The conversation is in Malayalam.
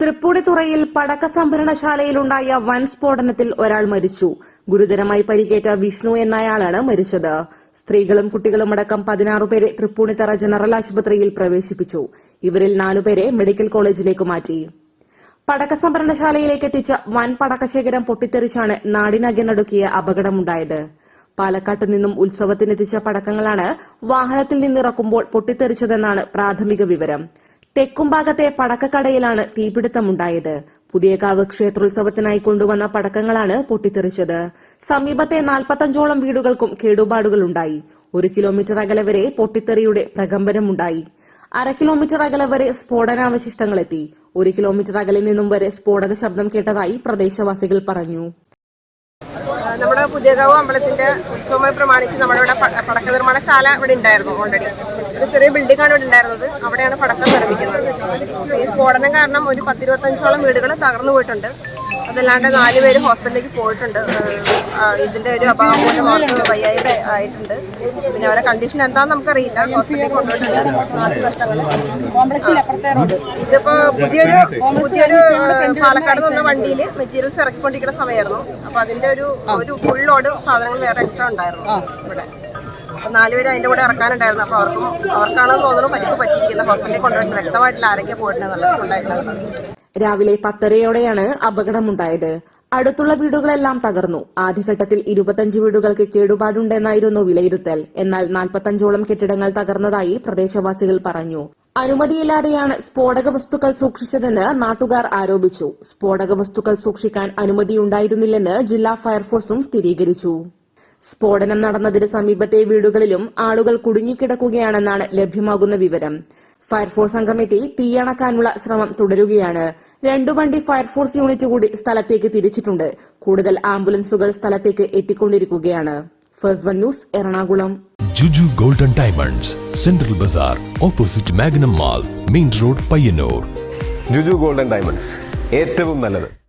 തൃപ്പൂണിത്തുറയിൽ പടക്ക സംഭരണശാലയിലുണ്ടായ വൻ സ്ഫോടനത്തിൽ ഒരാൾ മരിച്ചു. ഗുരുതരമായി പരിക്കേറ്റ വിഷ്ണു എന്നയാളാണ് മരിച്ചത്. സ്ത്രീകളും കുട്ടികളും അടക്കം പതിനാറ് പേരെ തൃപ്പൂണിത്തറ ജനറൽ ആശുപത്രിയിൽ പ്രവേശിപ്പിച്ചു. ഇവരിൽ നാലുപേരെ മെഡിക്കൽ കോളേജിലേക്ക് മാറ്റി. പടക്ക സംഭരണശാലയിലേക്ക് എത്തിച്ച വൻ പടക്കശേഖരം പൊട്ടിത്തെറിച്ചാണ് നാടിനകെ നടുക്കിയ അപകടമുണ്ടായത്. പാലക്കാട്ട് നിന്നും ഉത്സവത്തിനെത്തിച്ച പടക്കങ്ങളാണ് വാഹനത്തിൽ നിന്നിറക്കുമ്പോൾ പൊട്ടിത്തെറിച്ചതെന്നാണ് പ്രാഥമിക വിവരം. തെക്കുംഭാഗത്തെ പടക്കക്കടയിലാണ് തീപിടുത്തമുണ്ടായത്. പുതിയകാവ് ക്ഷേത്രോത്സവത്തിനായി കൊണ്ടുവന്ന പടക്കങ്ങളാണ് പൊട്ടിത്തെറിച്ചത്. സമീപത്തെ നാൽപ്പത്തഞ്ചോളം വീടുകൾക്കും കേടുപാടുകൾ ഉണ്ടായി ഒരു കിലോമീറ്റർ അകലെ വരെ പൊട്ടിത്തെറിയുടെ പ്രകമ്പനമുണ്ടായി. അര കിലോമീറ്റർ അകലെ വരെ സ്ഫോടനാവശിഷ്ടങ്ങളെത്തി. ഒരു കിലോമീറ്റർ അകലെ നിന്നും വരെ സ്ഫോടക ശബ്ദം കേട്ടതായി പ്രദേശവാസികൾ പറഞ്ഞു. നമ്മുടെ പുതിയകാവ് അമ്പലത്തിന്റെ ഉത്സവമായി പ്രമാണിച്ച് നമ്മുടെ ഇവിടെ പടക്ക നിർമ്മാണശാല ഇവിടെ ഉണ്ടായിരുന്നു ഓൾറെഡി ഒരു ചെറിയ ബിൽഡിംഗ് ആണ് ഇവിടെ ഉണ്ടായിരുന്നത്. അവിടെയാണ് പടക്കം നിർമ്മിക്കുന്നത്. ഈ സ്ഫോടനം കാരണം ഒരു പത്തിരുപത്തഞ്ചോളം വീടുകൾ തകർന്നു പോയിട്ടുണ്ട്. അതല്ലാണ്ട് നാലുപേര് ഹോസ്പിറ്റലിലേക്ക് പോയിട്ടുണ്ട്. ഇതിന്റെ ഇതിന്റെ ഒരു അഭാവം മൂലം അവർക്ക് വയ്യായ്ക ആയിട്ടുണ്ട്. പിന്നെ അവരുടെ കണ്ടീഷൻ എന്താണെന്ന് നമുക്കറിയില്ല. ഹോസ്പിറ്റലിൽ കൊണ്ടുപോയിട്ടുണ്ട്. നാല് നഷ്ടങ്ങൾ ഇതിപ്പോ പുതിയൊരു പുതിയൊരു പാലക്കാട് നിന്ന വണ്ടിയിൽ മെറ്റീരിയൽസ് ഇറക്കിക്കൊണ്ടിരിക്കുന്ന സമയമായിരുന്നു. അപ്പോൾ അതിന്റെ ഒരു ഒരു ഫുൾ ലോഡ് സാധനങ്ങൾ വേറെ എക്സ്ട്രാ ഉണ്ടായിരുന്നു ഇവിടെ. അപ്പൊ നാലുപേര് അതിന്റെ കൂടെ ഇറക്കാനുണ്ടായിരുന്നു. അപ്പോൾ അവർക്കും അവർക്കാണെന്ന് തോന്നുന്നു പരിക്ക് പറ്റിയിരിക്കുന്നത് ഹോസ്പിറ്റലിൽ കൊണ്ടുപോയിട്ട് വ്യക്തമായിട്ടുള്ള ആരൊക്കെ പോയിട്ടുണ്ടെന്നുള്ളത്. ഉണ്ടായിട്ടുള്ളത് രാവിലെ പത്തരയോടെയാണ് അപകടമുണ്ടായത്. അടുത്തുള്ള വീടുകളെല്ലാം തകർന്നു. ആദ്യഘട്ടത്തിൽ ഇരുപത്തഞ്ച് വീടുകൾക്ക് കേടുപാടുണ്ടെന്നായിരുന്നു വിലയിരുത്തൽ. എന്നാൽ നാൽപ്പത്തഞ്ചോളം കെട്ടിടങ്ങൾ തകർന്നതായി പ്രദേശവാസികൾ പറഞ്ഞു. അനുമതിയില്ലാതെയാണ് സ്ഫോടക വസ്തുക്കൾ സൂക്ഷിച്ചതെന്ന് നാട്ടുകാർ ആരോപിച്ചു. സ്ഫോടക വസ്തുക്കൾ സൂക്ഷിക്കാൻ അനുമതിയുണ്ടായിരുന്നില്ലെന്ന് ജില്ലാ ഫയർഫോഴ്സും സ്ഥിരീകരിച്ചു. സ്ഫോടനം നടന്നതിന് സമീപത്തെ വീടുകളിലും ആളുകൾ കുടുങ്ങിക്കിടക്കുകയാണെന്നാണ് ലഭ്യമാകുന്ന വിവരം. ഫയർഫോഴ്സ് സംഘമെത്തി തീയണക്കാനുള്ള ശ്രമം തുടരുകയാണ്. രണ്ടു വണ്ടി ഫയർഫോഴ്സ് യൂണിറ്റ് കൂടി സ്ഥലത്തേക്ക് തിരിച്ചിട്ടുണ്ട്. കൂടുതൽ ആംബുലൻസുകൾ സ്ഥലത്തേക്ക് എത്തിക്കൊണ്ടിരിക്കുകയാണ്. First one news Ernakulam. Juju golden diamonds central bazaar opposite Magnum mall main road Payyanur. Juju golden diamonds ഏറ്റവും നല്ലത്.